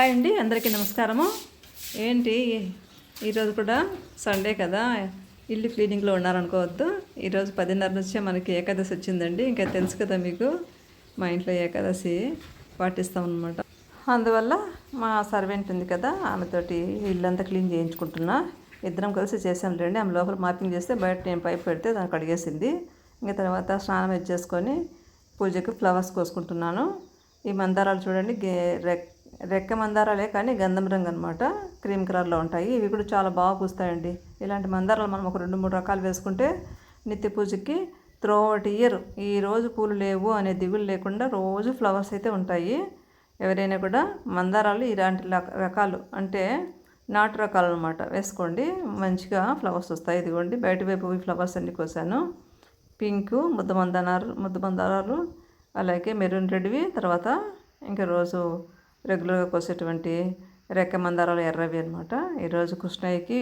Hi అండి అందరికీ నమస్కారము. ఏంటి ఈరోజు కూడా సండే కదా ఇల్లు క్లీనింగ్లో ఉన్నారనుకోవద్దు. ఈరోజు పదిన్నర నుంచే మనకి ఏకాదశి వచ్చిందండి ఇంకా తెలుసు కదా మీకు మా ఇంట్లో ఏకాదశి పాటిస్తాం అనమాట అందువల్ల మా సర్వెంట్ ఉంది కదా ఆమెతోటి ఇల్లంతా క్లీన్ చేయించుకుంటున్నా. ఇద్దరం కలిసి చేసాంలేండి ఆమె లోపల మార్పింగ్ చేస్తే బయట నేను పైప్ పెడితే దానికి అడిగేసింది ఇంకా తర్వాత స్నానం చేసుకొని పూజకి ఫ్లవర్స్ కోసుకుంటున్నాను. ఈ మందారాలు చూడండి గే రెక్ రెక్క మందారాలే కానీ గంధం రంగు అనమాట క్రీమ్ కలర్లో ఉంటాయి. ఇవి కూడా చాలా బాగా పూస్తాయండి. ఇలాంటి మందారాలు మనం ఒక రెండు మూడు రకాలు వేసుకుంటే నిత్య పూజకి త్రోట్ ఇయర్ ఈ రోజు పూలు లేవు అనే దిగులు లేకుండా రోజు ఫ్లవర్స్ అయితే ఉంటాయి. ఎవరైనా కూడా మందారాలు ఇలాంటి రకాలు అంటే నాటు రకాలు అనమాట వేసుకోండి. మంచిగా ఫ్లవర్స్ వస్తాయి. ఇదిగోండి. బయట వైపు ఈ ఫ్లవర్స్ అన్ని కోసాను. పింకు ముద్ద మందారాలు ముద్ద మందారాలు అలాగే మెరూన్ రెడ్వి తర్వాత ఇంకా రోజు రెగ్యులర్గా కోసేటువంటి రెక్క మందారాలు ఎర్రవి అనమాట ఈరోజు కృష్ణయ్యకి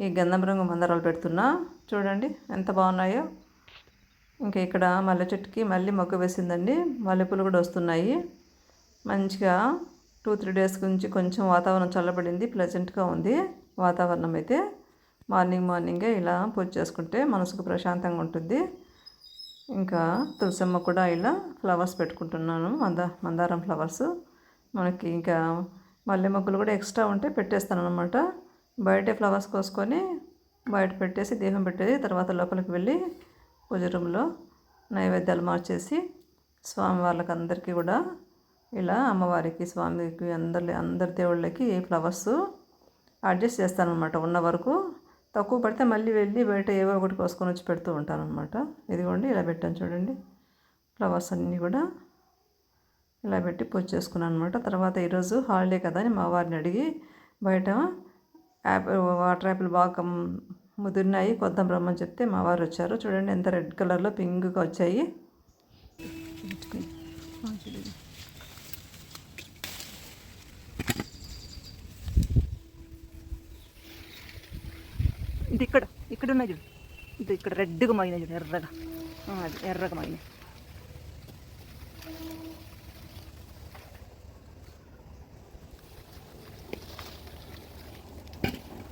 ఈ గంధం రంగు మందారాలు పెడుతున్నా. చూడండి ఎంత బాగున్నాయో. ఇంకా ఇక్కడ మల్లె చెట్టుకి మళ్ళీ మొగ్గ వేసిందండి. మల్లెపూలు కూడా వస్తున్నాయి. మంచిగా టూ త్రీ డేస్ నుంచి కొంచెం వాతావరణం చల్లబడింది ప్లెజెంట్గా ఉంది వాతావరణం అయితే. మార్నింగ్ మార్నింగే ఇలా పూజ చేసుకుంటే మనసుకు ప్రశాంతంగా ఉంటుంది. ఇంకా తులసమ్మ కూడా ఇలా ఫ్లవర్స్ పెట్టుకుంటున్నాను మంద మందారం ఫ్లవర్స్. మనకి ఇంకా మల్లె మొగ్గులు కూడా ఎక్స్ట్రా ఉంటే పెట్టేస్తాను అనమాట బయటే ఫ్లవర్స్ కోసుకొని బయట పెట్టేసి దీపం పెట్టేసి తర్వాత లోపలికి వెళ్ళి పూజ రూమ్లో నైవేద్యాలు మార్చేసి స్వామి వాళ్ళకి అందరికీ కూడా ఇలా అమ్మవారికి స్వామికి అందరి అందరి దేవుళ్ళకి ఫ్లవర్స్ అడ్జస్ట్ చేస్తాను అనమాట ఉన్న వరకు తక్కువ పడితే మళ్ళీ వెళ్ళి బయట ఏవో ఒకటి కోసుకొని వచ్చి పెడుతూ ఉంటాను అనమాట ఇదిగోండి ఇలా పెట్టాను చూడండి. ఫ్లవర్స్ అన్నీ కూడా ఇలా పెట్టి పూజ చేసుకున్నాను అనమాట తర్వాత ఈరోజు హాలిడే కదా అని మా వారిని అడిగి బయట యాపిల్ వాటర్ యాపిల్ బాగా ముదిరినాయి కొద్దాం రమ్మని చెప్తే మా వారు వచ్చారు. చూడండి ఎంత రెడ్ కలర్లో పింక్గా వచ్చాయి. ఇది ఇక్కడ ఇక్కడ ఉన్నాయి చూడు. ఇది ఇక్కడ రెడ్గా మాగినాయి చూడు ఎర్రగా. అది ఎర్రగా మాగినాయి.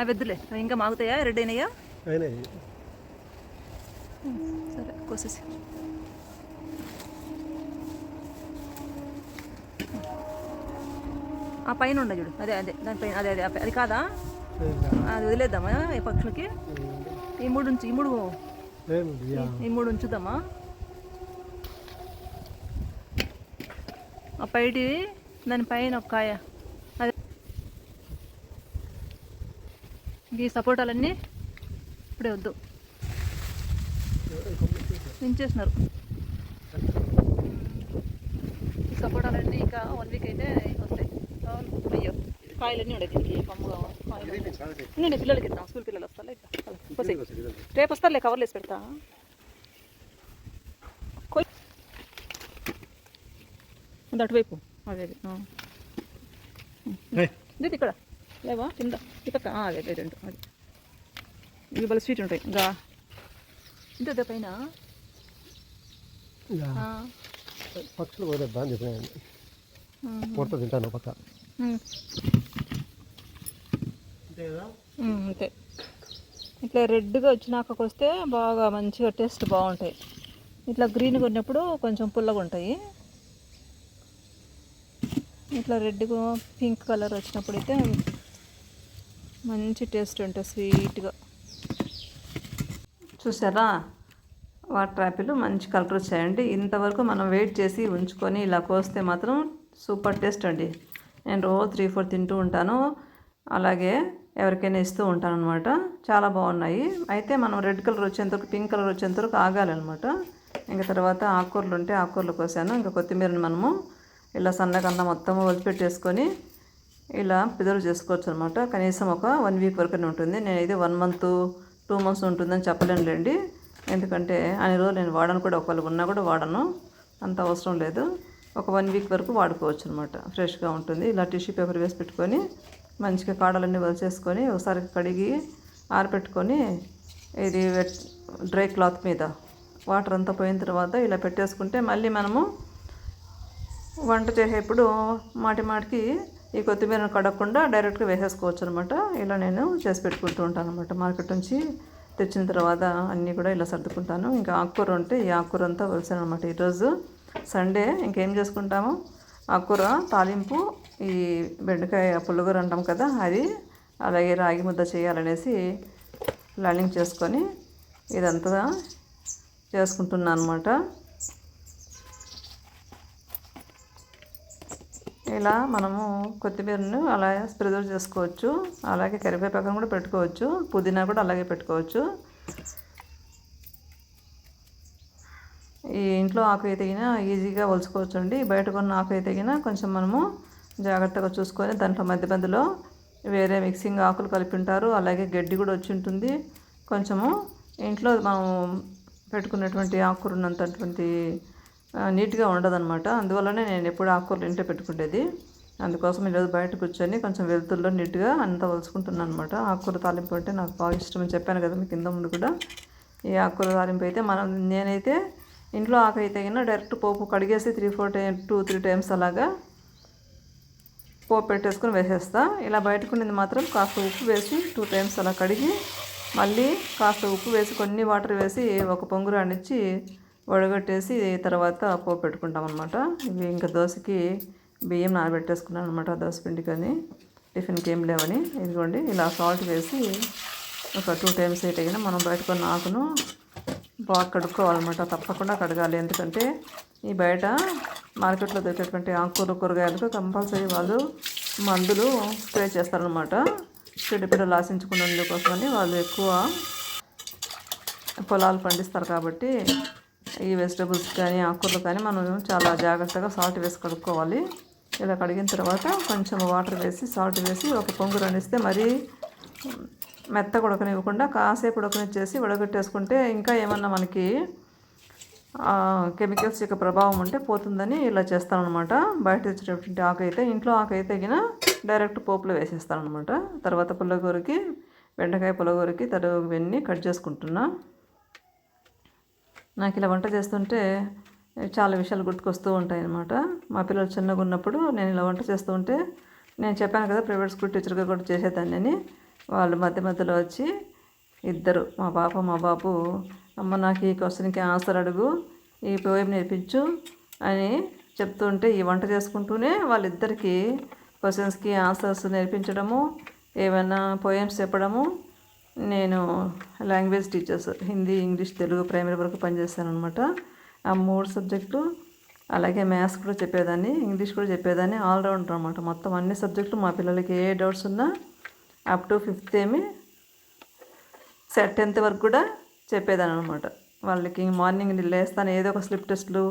అవి వద్దులే అవి ఇంకా మాగుతాయా? రెడ్ అయినాయా? సరే కోసేసి. ఆ పైన ఉండ చూడు. అదే అదే దానిపైన అదే అదే అది కాదా? అది వదిలేద్దామా ఈ పక్షులకి? ఈ మూడు ఉంచు ఈ మూడు. ఈ మూడు ఉంచుదామా? ఆ పైటి దానిపైన ఒక కాయ అదే ఈ సపోటాలన్నీ ఇప్పుడే వద్దు. దించేసినారు. ఈ సపోటాలన్నీ ఇంకా వన్ వీక్ అయితే వస్తాయి. అయ్యో కాయలన్నీ ఉన్నాయి దీనికి నేను పిల్లలకి ఇద్దాం స్కూల్ పిల్లలు ఇట్లా కోసేయ్. రేపు వస్తారులే కవర్లు వేసి పెడతా. అటువైపు. అదే ఇక్కడ. లేవా? కింద ఈ పక్క ఆ, అదే అదే రెండు అది. ఇవి భలే స్వీట్ ఉంటాయి. ఇంకా ఇంత పైన. పక్షులు పోదేద్దా అని చెప్పినాను. ఉమ్. పొడత తింటాను పక్క. అంతే ఇట్లా రెడ్గా వచ్చినాక వస్తే బాగా మంచిగా టేస్ట్ బాగుంటాయి. ఇట్లా గ్రీన్గా ఉన్నప్పుడు కొంచెం పుల్లగా ఉంటాయి. ఇట్లా రెడ్గా పింక్ కలర్ వచ్చినప్పుడు అయితే మంచి టేస్ట్ ఉంటుంది స్వీట్గా. చూసారా? వాటర్ యాపిల్ మంచి కలర్ వచ్చాయండి. ఇంతవరకు మనం వెయిట్ చేసి ఉంచుకొని ఇలా కోస్తే మాత్రం సూపర్ టేస్ట్ అండి. నేను రోజు త్రీ ఫోర్ తింటూ ఉంటాను. అలాగే ఎవరికైనా ఇస్తూ ఉంటాను అనమాట చాలా బాగున్నాయి. అయితే మనం రెడ్ కలర్ వచ్చేంతవరకు పింక్ కలర్ వచ్చేంతవరకు ఆగాలన్నమాట ఇంకా తర్వాత ఆకుకూరలు ఉంటే ఆకుకూరలు కోసాను. ఇంకా కొత్తిమీరని మనము ఇలా సన్నగన్న మొత్తం వదిలిపెట్టేసుకొని ఇలా ప్రిజర్వ్ చేసుకోవచ్చు అనమాట కనీసం ఒక వన్ వీక్ వరకునే ఉంటుంది. నేను ఇది వన్ మంత్ టూ మంత్స్ ఉంటుందని చెప్పలేనులేండి. ఎందుకంటే అన్ని రోజులు నేను వాడను కూడా. ఒకవేళ ఉన్నా కూడా వాడను. అంత అవసరం లేదు. ఒక వన్ వీక్ వరకు వాడుకోవచ్చు అనమాట ఫ్రెష్గా ఉంటుంది. ఇలా టిష్యూ పేపర్ వేసి పెట్టుకొని మంచిగా కాడలన్నీ వదిలేసుకొని ఒకసారి కడిగి ఆరబెట్టుకొని ఇది డ్రై క్లాత్ మీద వాటర్ అంతా పోయిన తర్వాత ఇలా పెట్టేసుకుంటే మళ్ళీ మనము వంట చేసేప్పుడు మాటి మాటికి ఈ కొత్తిమీరను కడగకుండా డైరెక్ట్గా వేసేసుకోవచ్చు అనమాట ఇలా నేను చేసి పెట్టుకుంటూ ఉంటాను అనమాట మార్కెట్ నుంచి తెచ్చిన తర్వాత అన్నీ కూడా ఇలా సర్దుకుంటాను. ఇంకా ఆకుకూర ఉంటే ఈ ఆకుకూర అంతా వలిసాను అనమాట ఈరోజు సండే ఇంకేం చేసుకుంటాము? ఆకుకూర తాలింపు ఈ బెండకాయ పుల్లగూర అంటాం కదా అది అలాగే రాగి ముద్ద చేయాలనేసి ప్లానింగ్ చేసుకొని ఇదంతా చేసుకుంటున్నాను అనమాట ఇలా మనము కొత్తిమీరను అలా ప్రిజర్వ్ చేసుకోవచ్చు. అలాగే కరివేపాకును కూడా పెట్టుకోవచ్చు. పుదీనా కూడా అలాగే పెట్టుకోవచ్చు. ఈ ఇంట్లో ఆకు అయితే ఈజీగా ఒలుచుకోవచ్చు అండి బయట కొన్న ఆకు అయితే కొంచెం మనము జాగ్రత్తగా చూసుకొని దాంట్లో మధ్య మధ్యలో వేరే మిక్సింగ్ ఆకులు కలిపి ఉంటారు. అలాగే గడ్డి కూడా వచ్చి ఉంటుంది. కొంచెము ఇంట్లో మనం పెట్టుకున్నటువంటి ఆకురున్నంతటువంటి నీట్గా ఉండదన్నమాట. అందువల్లనే నేను ఎప్పుడు ఆకుకూరలు ఇంట్లో పెట్టుకునేది అందుకోసం ఈరోజు బయట కూర్చొని కొంచెం వెలుతుల్లో నీట్గా అంతా వలుచుకుంటున్నాను అనమాట ఆకుకూర తాలింపు అంటే నాకు బాగా ఇష్టం అని చెప్పాను కదా మీకు కింద ముందు కూడా. ఈ ఆకుకూర తాలింపు అయితే మనం నేనైతే ఇంట్లో ఆకు అయితే కింద డైరెక్ట్ పోపు కడిగేసి three four time two three times అలాగా పోపు పెట్టేసుకొని వేసేస్తా. ఇలా బయటకున్నది మాత్రం కాస్త ఉప్పు వేసి టూ టైమ్స్ అలా కడిగి మళ్ళీ కాస్త ఉప్పు వేసి కొన్ని వాటర్ వేసి ఒక పొంగురానిచ్చి వడగట్టేసి తర్వాత పోపు పెట్టుకుంటాం అనమాట ఇవి ఇంకా దోశకి బియ్యం నానబెట్టేసుకున్నాను అనమాట దోశ పిండికని. టిఫిన్కి ఏం లేవని. ఇదిగోండి ఇలా సాల్ట్ వేసి ఒక టూ టైమ్స్ అయితే అయినా మనం బయటకున్న ఆకును బాగా కడుక్కోవాలన్నమాట. తప్పకుండా కడగాలి. ఎందుకంటే ఈ బయట మార్కెట్లో దొరికేటువంటి ఆకుకూర కూరగాయలకు కంపల్సరీ వాళ్ళు మందులు స్ప్రే చేస్తారనమాట పిడపిడలు ఆశించుకున్నందుకోసమని వాళ్ళు ఎక్కువ పొలాలు పండిస్తారు కాబట్టి ఈ వెజిటబుల్స్ కానీ ఆకుకూరలు కానీ మనం చాలా జాగ్రత్తగా సాల్ట్ వేసి కడుక్కోవాలి. ఇలా కడిగిన తర్వాత కొంచెం వాటర్ వేసి సాల్ట్ వేసి ఒక పొంగు రండిస్తే మరీ మెత్తగా ఉడకనివ్వకుండా కాసేపు ఉడకనిచ్చేసి ఉడగట్టేసుకుంటే ఇంకా ఏమన్నా మనకి కెమికల్స్ యొక్క ప్రభావం ఉంటే పోతుందని ఇలా చేస్తానమాట బయట తెచ్చినటువంటి ఆకు అయితే ఇంట్లో ఆకు అయితే గిన డైరెక్ట్ పోపులో వేసేస్తానమాట తర్వాత పుల్లగూరకి బెండకాయ పుల్లగూరకి తరుగు వెన్ని కట్ చేసుకుంటున్నా. నాకు ఇలా వంట చేస్తుంటే చాలా విషయాలు గుర్తుకొస్తూ ఉంటాయి అన్నమాట. మా పిల్లలు చిన్నగా ఉన్నప్పుడు నేను ఇలా వంట చేస్తూ ఉంటే నేను చెప్పాను కదా ప్రైవేట్ స్కూల్ టీచర్గా కూడా చేసేదాన్ని అని. వాళ్ళు మధ్య మధ్యలో వచ్చి ఇద్దరు మా పాప మా బాబు అమ్మ నాకు ఈ క్వశ్చన్కి ఆన్సర్ అడుగు ఈ పోయం నేర్పించు అని చెప్తుంటే ఈ వంట చేసుకుంటూనే వాళ్ళిద్దరికీ క్వశ్చన్స్కి ఆన్సర్స్ నేర్పించడము ఏమైనా పోయమ్స్ చెప్పడము నేను language teachers Hindi English Telugu primary వరకు పనిచేస్తాను అనమాట ఆ మూడు సబ్జెక్టు అలాగే మ్యాథ్స్ కూడా చెప్పేదాన్ని ఇంగ్లీష్ కూడా చెప్పేదాన్ని ఆల్రౌండర్ అనమాట మొత్తం అన్ని సబ్జెక్టులు మా పిల్లలకి ఏ డౌట్స్ ఉన్నా అప్ టు ఫిఫ్త్ ఏమి సెట్ టెన్త్ వరకు కూడా చెప్పేదాన్ని అనమాట వాళ్ళకి మార్నింగ్ లేస్తాను ఏదో ఒక స్లిప్ టెస్ట్లు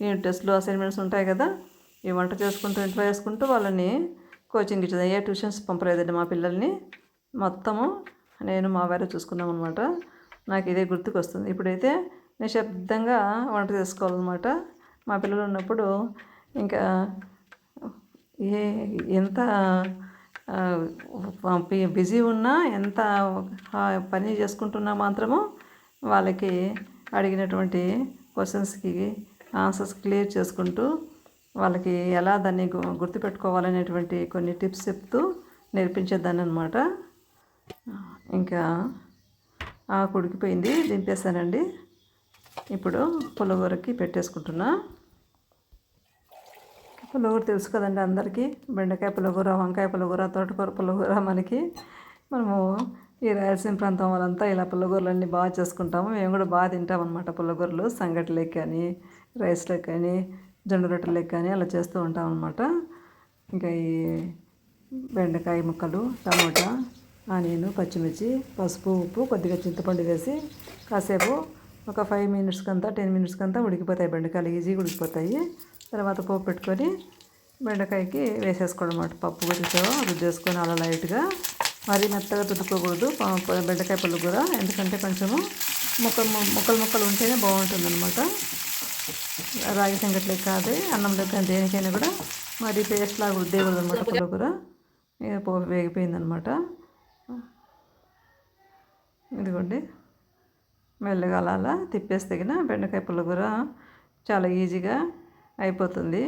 యూనిట్ టెస్ట్లు అసైన్మెంట్స్ ఉంటాయి కదా ఈ వంట చేసుకుంటూ ఇంట్లో చేసుకుంటూ వాళ్ళని కోచింగ్ ఇచ్చేది ఏ ట్యూషన్స్ పంపలేదండి మా పిల్లల్ని. మొత్తము నేను మా వారే చూసుకున్నాం అనమాట నాకు ఇదే గుర్తుకు వస్తుంది ఇప్పుడైతే నిశ్శబ్దంగా వంట చేసుకోవాలన్నమాట. మా పిల్లలు ఉన్నప్పుడు ఇంకా ఏ ఎంత బిజీ ఉన్నా ఎంత పని చేసుకుంటున్నా మాత్రము వాళ్ళకి అడిగినటువంటి క్వశ్చన్స్కి ఆన్సర్స్ క్లియర్ చేసుకుంటూ వాళ్ళకి ఎలా దాన్ని గుర్తుపెట్టుకోవాలనేటువంటి కొన్ని టిప్స్ చెప్తూ నేర్పించేదాన్ని అనమాట ఇంకా ఆ ఉడికిపోయింది దింపేసానండి ఇప్పుడు పులగూరకి పెట్టేసుకుంటున్నా. పులగూర తెలుసు కదండి అందరికీ బెండకాయ పులగూర వంకాయ పులగూర తోటకూర పులగూర మనకి. మనము ఈ రాయలసీమ ప్రాంతం వాళ్ళంతా ఇలా పుల్లగూరలన్నీ బాగా చేసుకుంటాము. మేము కూడా బాగా తింటాం అనమాట పుల్లగూరలు సంగటిలోకి కానీ రైస్లోకి కానీ జొండ రొట్టెలకి కానీ అలా చేస్తూ ఉంటాం అనమాట ఇంకా ఈ బెండకాయ ముక్కలు టమోటా ఆనియన్ పచ్చిమిర్చి పసుపు ఉప్పు కొద్దిగా చింతపండు వేసి కాసేపు ఒక ఫైవ్ మినిట్స్కి అంతా టెన్ మినిట్స్కి అంతా ఉడికిపోతాయి బెండకాయలు ఈజీగా ఉడికిపోతాయి. తర్వాత పోపు పెట్టుకొని బెండకాయకి వేసేసుకోవడం అన్నమాట పప్పు గురితో రుద్దేసుకొని అలా లైట్గా. మరీ మెత్తగా ప- బెండకాయ పళ్ళు కూడా. ఎందుకంటే కొంచెము ముక్కలు ముక్కలు ముక్కలు ఉంటేనే బాగుంటుంది అనమాట రాగి సంగట్లే కాదు. అన్నంలో కానీ దేనికైనా కూడా మరి పేస్ట్ లాగా రుద్దేయకూడదు అనమాట ఇక పోపు వేగిపోయిందనమాట ఇదిగోండి. మెల్లగా అలా అలా తిప్పేసి తగిన బెండకాయ పుల్లకూర చాలా ఈజీగా అయిపోతుంది.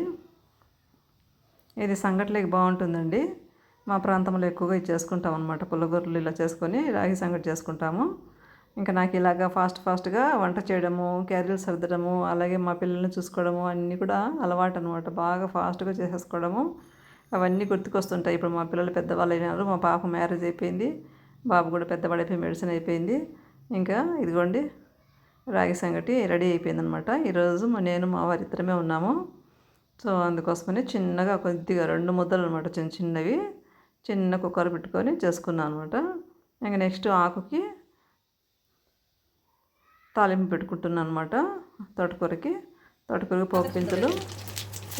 ఇది సంగట్లేకి బాగుంటుందండి. మా ప్రాంతంలో ఎక్కువగా ఇది చేసుకుంటాం అనమాట పుల్లగూరలు ఇలా చేసుకొని రాగి సంగటి చేసుకుంటాము. ఇంకా నాకు ఇలాగా ఫాస్ట్ ఫాస్ట్గా వంట చేయడము క్యారీలు సర్దడము అలాగే మా పిల్లల్ని చూసుకోవడము అన్నీ కూడా అలవాటు అనమాట బాగా ఫాస్ట్గా చేసేసుకోవడము అవన్నీ గుర్తుకొస్తుంటాయి. ఇప్పుడు మా పిల్లలు పెద్దవాళ్ళు అయినారు మా పాప మ్యారేజ్ అయిపోయింది. బాబు కూడా పెద్దవాడైపోయి మెడిసిన్ అయిపోయింది. ఇంకా ఇదిగోండి రాగి సంగటి రెడీ అయిపోయిందనమాట ఈరోజు నేను మా వారి ఇద్దరమే ఉన్నాము. సో అందుకోసమని చిన్నగా కొద్దిగా రెండు ముద్దలు అనమాట చిన్న చిన్నవి. చిన్న కుక్కర్ పెట్టుకొని చేసుకున్నాను అనమాట ఇంకా నెక్స్ట్ ఆకుకి తాలింపు పెట్టుకుంటున్నాను అనమాట తోటకూరకి. తోటకూరకి పోపు గింజలు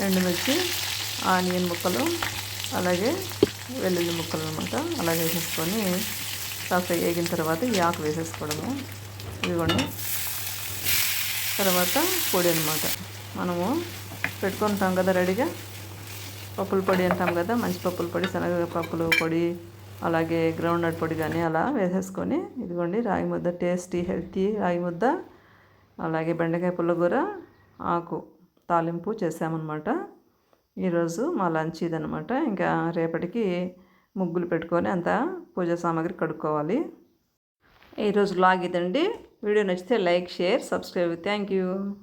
ఎండుమిర్చి ఆనియన్ ముక్కలు అలాగే వెల్లుల్లి ముక్కలు అనమాట అలాగే చేసుకొని కాస్త వేగిన తర్వాత ఈ ఆకు వేసేసుకోవడము. ఇదిగోండి. తర్వాత పొడి అనమాట మనము పెట్టుకుంటాం కదా రెడీగా. పప్పుల పొడి అంటాం కదా మంచి పప్పుల పొడి శనగ పప్పుల పొడి అలాగే గ్రౌండ్ పొడి కానీ అలా వేసేసుకొని ఇదిగోండి రాగి ముద్ద టేస్టీ హెల్తీ రాగి ముద్ద అలాగే బెండకాయ పుల్లగూర ఆకు తాలింపు చేసామన్నమాట. ఈరోజు మా లంచ్ ఇదనమాట ఇంకా రేపటికి ముగ్గులు పెట్టుకొని అంతా పూజ సామాగ్రి కడుక్కోవాలి. ఈరోజు లాగ్ ఇదండి. వీడియో నచ్చితే like share subscribe. Thank you.